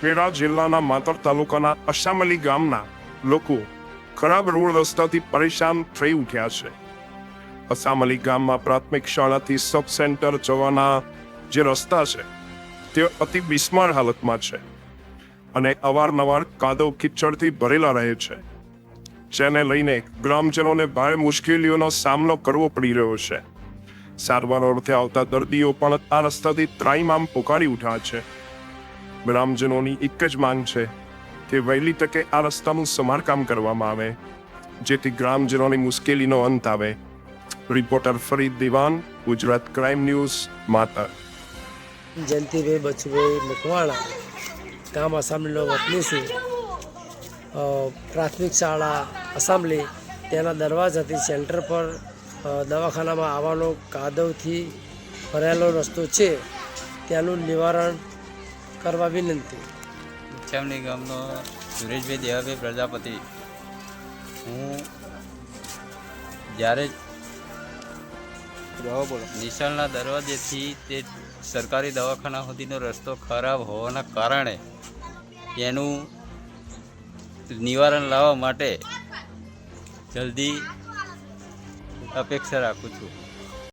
ખેડા જિલ્લાના માતર તાલુકાના અશામલી ગામના લોકો ખરાબ રોડ રસ્તાથી પરેશાન થઈ ઉઠ્યા છે. અસામલી ગામમાં પ્રાથમિક શાળાથી સબ સેન્ટર જવાના જે રસ્તા છે, તે અતિ બિસ્માર હાલતમાં છે અને અવારનવાર કાદવ કિચડથી ભરેલા રહે છે. જેને લઈને ગ્રામજનોને ભારે મુશ્કેલીઓનો સામનો કરવો પડી રહ્યો છે. સારવાર અર્થે આવતા દર્દીઓ પણ આ રસ્તાથી ત્રાઈમામ પોકારી ઉઠ્યા છે. ગ્રામજનોની એક જ માંગ છે કે વહેલી તકે આ રસ્તાનું સમારકામ કરવામાં આવે, જેથી ગ્રામજનોની મુશ્કેલીનો અંત આવે. રિપોર્ટર ફરીદ દિવાન, ગુજરાત ક્રાઇમ ન્યૂઝ માતા જયંતિભાઈ બચુભાઈ મકવાણા, ગામ અસામલીનો વતની છું. પ્રાથમિક શાળા અસામલી તેના દરવાજાથી સેન્ટર પર દવાખાનામાં આવવાનો કાદવથી ભરાયેલો રસ્તો છે. ત્યાંનું નિવારણ કરવા વિનંતી. ઉચ્ચામણી ગામનો સુરેશભાઈ દેવાભાઈ પ્રજાપતિ. હું જ્યારે નિશાળના દરવાજેથી તે સરકારી દવાખાના સુધીનો રસ્તો ખરાબ હોવાના કારણે એનું નિવારણ લાવવા માટે જલ્દી અપેક્ષા રાખું છું.